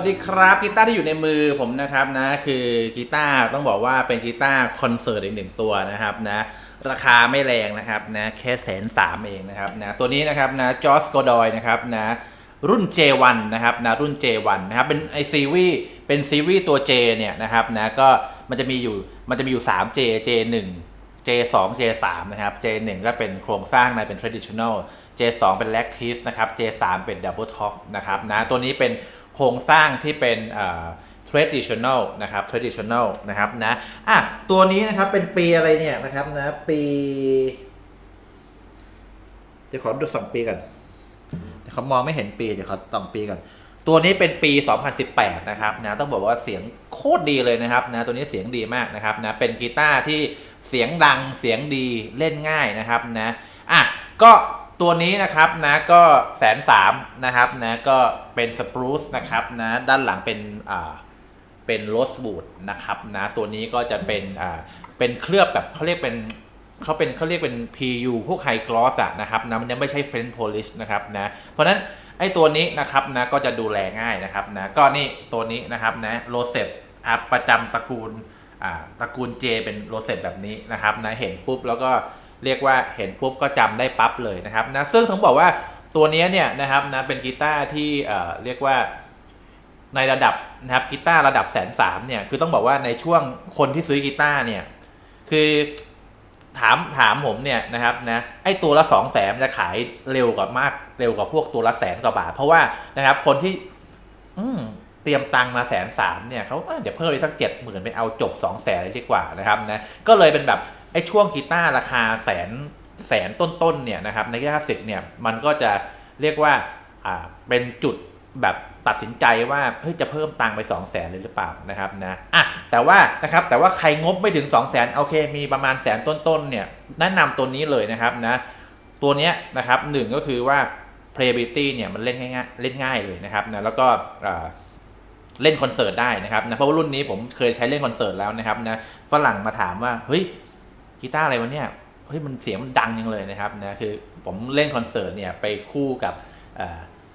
วัสดีครับกีตาร์ที่อยู่ในมือผมนะครับนะคือกีตาร์ต้องบอกว่าเป็นกีตาร์คอนเสิร์ตอีกหนึ่งตัวนะครับนะราคาไม่แรงนะครับนะแค่แสนสามเองนะครับนะตัวนี้นะครับนะจอสโกดอยนะครับนะรุ่น J1 นะครับนะรุ่น J1 นะครับเป็นไอซีวีเป็นซีวีตัว J เนี่ยนะครับนะก็มันจะมีอยู่มันจะมีอยู่ 3J J1 J2 J3 นะครับ J1 ก็เป็นโครงสร้างในเป็น traditional J2 เป็น lattice นะครับ J3 เป็น double top นะครับนะตัวนี้เป็น โครงสร้างที่เป็น traditional นะครับ traditional นะครับนะอะตัวนี้นะครับเป็นปีอะไรเนี่ยนะครับนะปีเดี๋ยวขอดูสองปีกันเดี๋ยวเขามองไม่เห็นปีเดี๋ยวขอสองปีก่อนตัวนี้เป็นปี 2018 นะครับนะต้องบอกว่าเสียงโคตรดีเลยนะครับนะตัวนี้เสียงดีมากนะครับนะเป็นกีตาร์ที่เสียงดังเสียงดีเล่นง่ายนะครับนะอะก็ ตัวนี้นะครับนะก็แสนสามนะครับนะก็เป็นสปรูซนะครับนะด้านหลังเป็นอ่าเป็นโรสบูดนะครับนะตัวนี้ก็จะเป็นอ่าเป็นเคลือบแบบเขาเรียกเป็นเขาเป็นเขาเรียกเป็น PU พวกไฮกลอสอะนะครับนะมันยังไม่ใช่เฟรนโพลิชนะครับนะเพราะนั้นไอ้ตัวนี้นะครับนะก็จะดูแลง่ายนะครับนะก็นี่ตัวนี้นะครับนะโรเซตอะประจำตระกูลอ่าตระกูล J เป็นโรเซตแบบนี้นะครับนะเห็นปุ๊บแล้วก็ เรียกว่าเห็นปุ๊บก็จำได้ปั๊บเลยนะครับนะซึ่งต้องบอกว่าตัวนี้เนี่ยนะครับนะเป็นกีตาร์ที่เอ่อเรียกว่าในระดับนะครับกีตาร์ระดับแสนสามเนี่ยคือต้องบอกว่าในช่วงคนที่ซื้อกีตาร์เนี่ยคือถามถามผมเนี่ยนะครับนะไอตัวละสองแสนจะขายเร็วกว่ามากเร็วกว่าพวกตัวละแสนกว่าบาท เพราะว่านะครับคนที่ อืมเตรียมตังมาแสนสามเนี่ยเขาเอ้ยเดี๋ยวเพิ่มไปสักเจ็ดหมื่นไปเอาจบสองแสนเลยดีกว่านะครับนะก็เลยเป็นแบบ ไอ้ช่วงกีตาร์ราคาแสนแสนต้นๆเนี่ยนะครับในกีตาร์สิกเนี่ยมันก็จะเรียกว่าอ่าเป็นจุดแบบตัดสินใจว่าเฮ้ยจะเพิ่มตังค์ไป 2 0 0แสนเลยหรือเปล่านะครับนะอะแต่ว่านะครับแต่ว่าใครงบไม่ถึง 2 0 0แสนโอเค มีประมาณแสนต้นๆเนี่ยแนะนำตัวนี้เลยนะครับนะตัวเนี้ยนะครับหนึ่งก็คือว่า playability เนี่ยมันเล่นง่ายๆเล่นง่ายเลยนะครับนะแล้วก็เล่นคอนเสิร์ตได้นะครับนะเพราะว่ารุ่นนี้ผมเคยใช้เล่นคอนเสิร์ตแล้วนะครับนะฝรั่งมาถามว่าเฮ้ย กีตาร์อะไรวะเนี่ยเฮ้ยมันเสียงมันดังยังเลยนะครับนะคือผมเล่นคอนเสิร์ตเนี่ยไปคู่กับ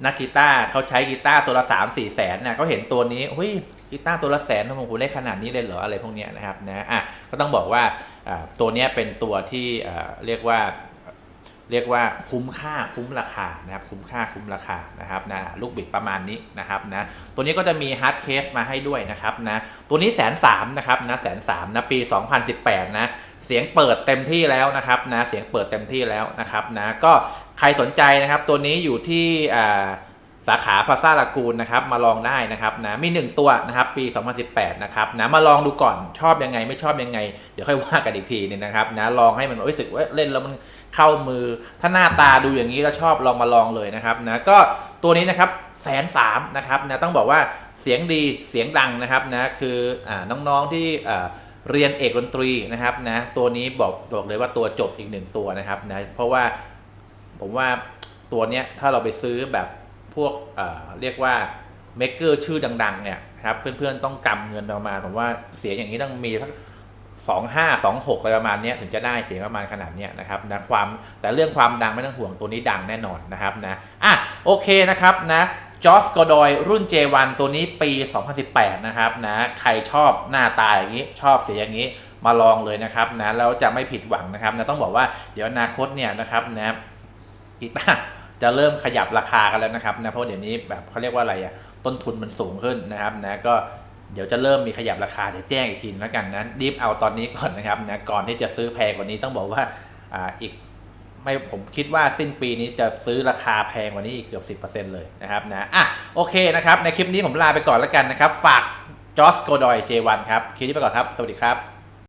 นักกีตาร์เขาใช้กีตาร์ตัวละสามสี่แสนนะเขาเห็นตัวนี้เฮ้ยกีตาร์ตัวละแสนทำไมผมเล่นขนาดนี้เลยเหรออะไรพวกเนี้ยนะครับนะอะก็ต้องบอกว่าตัวเนี้ยเป็นตัวที่เรียกว่า เรียกว่าคุ้มค่าคุ้มราคานะครับคุ้มค่าคุ้มราคานะครับนะลูกบิดประมาณนี้นะครับนะตัวนี้ก็จะมีฮาร์ดเคสมาให้ด้วยนะครับนะตัวนี้แสนสามนะครับนะแสนสามนะปี 2018นะเสียงเปิดเต็มที่แล้วนะครับนะเสียงเปิดเต็มที่แล้วนะครับนะก็ใครสนใจนะครับตัวนี้อยู่ที่สาขาพาซาลากูลนะครับมาลองได้นะครับนะมี 1 ตัวนะครับปี 2018นะครับนะมาลองดูก่อนชอบยังไงไม่ชอบยังไง เดี๋ยวค่อยว่ากันอีกทีนึงนะครับนะลองให้มันรู้สึกว่าเล่นแล้วมัน เข้ามือ ถ้าหน้าตาดูอย่างนี้แล้วชอบลองมาลองเลยนะครับนะก็ตัวนี้นะครับแสนสามนะครับนะต้องบอกว่าเสียงดีเสียงดังนะครับนะคืออน้องๆที่เรียนเอกดนตรีนะครับนะตัวนี้บอกบอกเลยว่าตัวจบอีกหนึ่งตัวนะครับนะเพราะว่าผมว่าตัวเนี้ยถ้าเราไปซื้อแบบพวกเเรียกว่าเมกเกอร์ชื่อดังๆเนี่ยครับเพื่อนๆต้องกำเงินประมาณผมว่าเสียงอย่างนี้ต้องมีสักสอง ห้าสองหกอะไรประมาณนี้ถึงจะได้เสียงประมาณขนาดนี้นะครับนะความแต่เรื่องความดังไม่ต้องห่วงตัวนี้ดังแน่นอนนะครับนะอะโอเคนะครับนะจอสกอดอยรุ่น J1 ตัวนี้ปี 2018 นะครับนะใครชอบหน้าตาอย่างนี้ชอบเสียงอย่างนี้มาลองเลยนะครับนะแล้วจะไม่ผิดหวังนะครับนะต้องบอกว่าเดี๋ยวอนาคตเนี่ยนะครับนะกีตาร์จะเริ่มขยับราคากันแล้วนะครับนะเพราะเดี๋ยวนี้แบบเขาเรียกว่าอะไรอะต้นทุนมันสูงขึ้นนะครับนะก็ เดี๋ยวจะเริ่มมีขยับราคาเดี๋ยวแจ้งอีกทีแล้วกันนะรีบเอาตอนนี้ก่อนนะครับนะก่อนที่จะซื้อแพงกว่านี้ต้องบอกว่าอ่าอีกไม่ผมคิดว่าสิ้นปีนี้จะซื้อราคาแพงกว่านี้อีกเกือบ 10%เลยนะครับนะอะโอเคนะครับในคลิปนี้ผมลาไปก่อนแล้วกันนะครับ ฝากจอสโกดอย J1 ครับคลิปนี้ไปก่อนครับ สวัสดีครับ